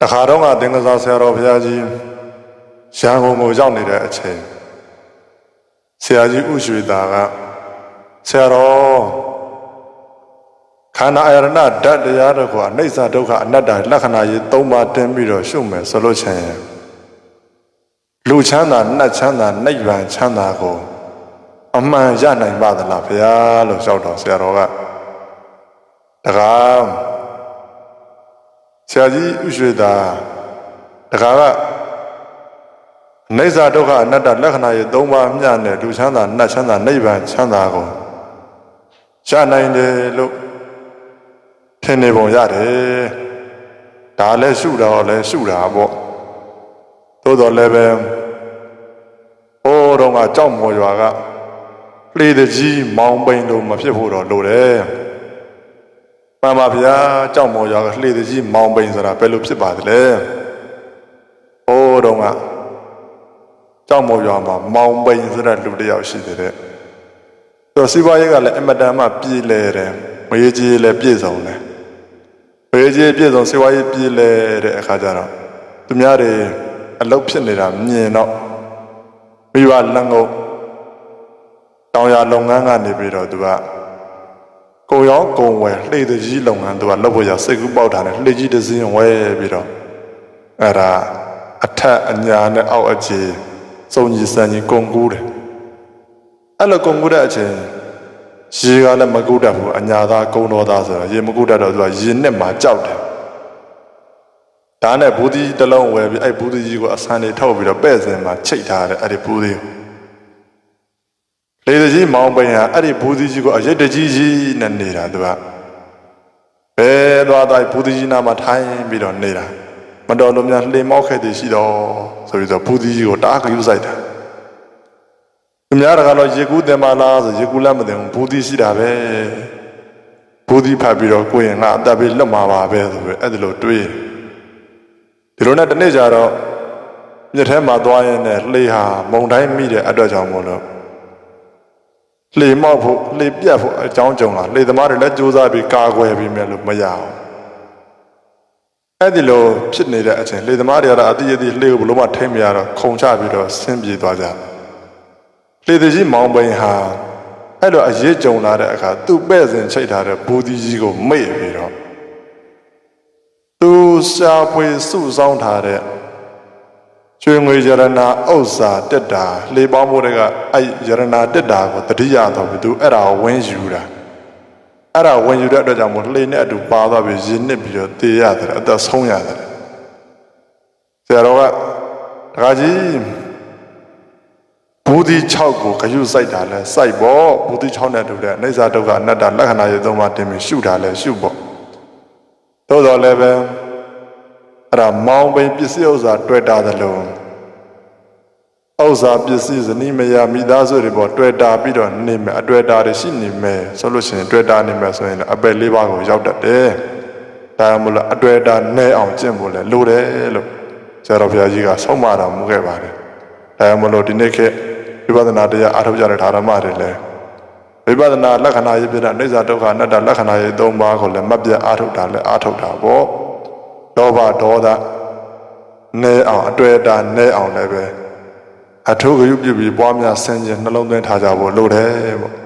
တခါတော့ကသင်္ကစားဆရာတော်ဘုရားကြီးရန်ကုန်ကိုရောက်နေတဲ့အချိန်ဆရာကြီးဥရွှေသာကဆရာတော်ခန္ဓာအယရဏဓာတ်တရားတို့ကအနိစ္စဒုက္ခအနတ္တလက္ခဏာကြီး၃ပါးတင်ပြီးတော့ရှုမယ်ဆိုလို့ချင်းလူချမ်းသာနတ်ချမ်းသာနိဗ္ဗာန်ချမ်းသာကိုအမှန်ရနိုင်ပါသလားဘုရားလို့လျှောက်တော်ဆရာတော်ကတကားဆ ရာကြီးဥရွှေသာတကားကအနိစ္စဒုက္ခအနတ္တလက္ခဏာကြီး၃ပါးမျှနဲ့လူချမ်းသာနတ်ချမ်းသာနိဗ္ဗာန်ချမ်းသာကိုရနိုင်တယ်လို့ထင်နေပုံရတယ်ဒါလည်းရှုတော့လည်းရှုတာပေါ့သို့တော်လည်းပဲဟိုးတော့ကကြောက်မော်ရွာကလေတကြီးမောင်ပိန်လို့မဖြစ်ဖို့တော့လိုတယ် မှန်ပါဗျာကြောက်မော်ရွာကလေတကြီးမောင်ပိန်ဆိုတာဘယ်လိုဖြစ်ပါသလဲဟိုးတော့ကကြောက်မော်ရွာမှာမောင်ပိန်ဆိုတဲ့လူတစ်ယောက်ရှိတယ်တဲ့သူစီးပွားရေးကလည်းအမတန်မှပြည်လဲတယ်မရေးကြီးလည်းပြည့်စုံတယ်မရေးကြီးပြည့်စုံစီးပွားရေးပြည်လဲတဲ့အခါကျတော့သူများတွေအလုပ်ဖြစ်နေတာမြင်တော့မိဘလန်ကုန်တောင်ရလုပ်ငန်းကနေပြီးတော့သူက ကိုရောကုံဝယ်လှေတကြီးလုပ်ငန်းသူကလုပ်ဖို့ရစိတ်ကူးပေါက်တာနဲ့လှေကြီးတစ်စင်းဝဲပြီးတော့အဲ့ဒါအထက်အညာနဲ့အောက်အခြေစုံကြီးစံကြီးကုန်ကူးတယ်အဲ့လိုကုန်ကူးတဲ့အချိန်ရေကလည်းမကူးတတ်ဘူးအညာသားကုံတော်သားဆိုတော့ရေမကူးတတ်တော့သူကရေနဲ့မှကြောက်တယ်ဒါနဲ့ဘူးဒီတစ်လုံးဝယ်ပြီးအဲ့ဘူးဒီကြီးကိုအဆန်တွေထောက်ပြီးတော့ပဲ့စင်မှာချိတ်ထားတယ်အဲ့ဒီဘူးဒီကို လေတကြီးမောင်ပိန်ဟာအဲ့ဒီဘူးဒီကြီးကိုအရက်တကြီးကြီးနဲ့နေတာသူကဘယ်သွားတိုင်းဘူးဒီကြီးနာမှာထိုင်ပြီးတော့နေတာမတော်လို့များလှေမောက်ခဲ့တည်ရှိတော့ဆိုပြီးတော့ဘူးဒီကြီးကိုတားကယူဆိုင်တာသူများတကတော့ရေကူးတယ်မလားဆိုရေကူးလည်းမသိဘူးဘူးဒီရှိတာပဲဘူးဒီဖတ်ပြီးတော့ကိုရင်ကအသက်ပေးလွတ်မှာပါပဲဆိုပြီးအဲ့ဒီလိုတွေးဒီလိုနဲ့တနေ့ကျတော့မြစ်ထဲမှာသွားရင်လည်းလှေဟာမုန်တိုင်းမိတဲ့အတွက်ကြောင့်မို့လို့ လှေမောက်ဖို့လှေပြတ်ဖို့အကြောင်းကြုံလာလှေသမားတွေလည်းစူးစမ်းပြီးကာကွယ်ပြီးမယ်လို့မရအောင်အဲ့ဒီလိုဖြစ်နေတဲ့အချိန်လှေသမားတွေကတော့အတိအကျလှေကိုဘလို့မှထိမ့်မရတော့ခုံချပြီးတော့ဆင်းပြေးသွားကြလှေတကြီးမောင်ပိန်ဟာအဲ့လိုအရေးကြုံလာတဲ့အခါသူ့ပဲ့စင်ချိတ်ထားတဲ့ဘူဒီကြီးကိုမိတ်ပြီးတော့သူရှားဖွေစုဆောင်းထားတဲ့ ကျွေငွေရတနာဥစ္စာတက်တာလေပေါင်းမိုးတွေကအဲ့ရတနာတက်တာကိုတတိယတော့ပြီသူအဲ့ဒါကိုဝင်းယူတာအဲ့ဒါဝင်ယူတဲ့အတွက်ကြောင့်မို့လှေနဲ့အတူပါသွားပြီးရင်းနစ်ပြီးတော့တေးရတယ်အသက်ဆုံးရတယ်ဆရာတော်ကတခါကြီးဘူဒီ6ကိုဂယုစိုက်တာလဲစိုက်ပေါ့ဘူဒီ6နဲ့တူတဲ့အိစ္ဆာဒုက္ခအနတ္တလက္ခဏာရေသုံးပါးတင်ပြီးရှုတာလဲရှုပေါ့သို့တော်လည်းပဲ အဲ့ဒါမောင်းပိန်ပစ္စည်းဥစ္စာတွေ့တာသလုံးဥစ္စာပစ္စည်းဇနီးမယားမိသားစုတွေပေါ်တွေ့တာပြီးတော့နေမယ်အတွေ့တာတွေရှိနေမယ်ဆိုလို့ရှိရင်တွေ့တာနေမယ်ဆိုရင်အပယ်လေးပါးကိုရောက်တတ်တယ်ဒါမှမဟုတ်အတွေ့တာနဲအောင်ကျင့်ဖို့လဲလိုတယ်လို့ဆရာတော်ဘုရားကြီးကဆုံးမတော်မူခဲ့ပါတယ်ဒါမှမဟုတ်ဒီနေ့ခေတ်ဝိပဿနာတရားအားထုတ်ကြတဲ့ဓမ္မတွေလည်းဝိပဿနာလက္ခဏာရေးပြတဲ့အနိစ္စဒုက္ခအနတ္တလက္ခဏာရေး၃ပါးကိုလည်းမပြတ်အားထုတ်တာလည်းအားထုတ်တာပေါ့ ဒေါဘဒေါသနဲအောင်အတွေ့အတာနဲအောင်လည်းပဲအထုကရုပြုပြီးပွားများဆင်ခြင်နှလုံးသွင်းထားကြဖို့လိုတယ်ပေါ့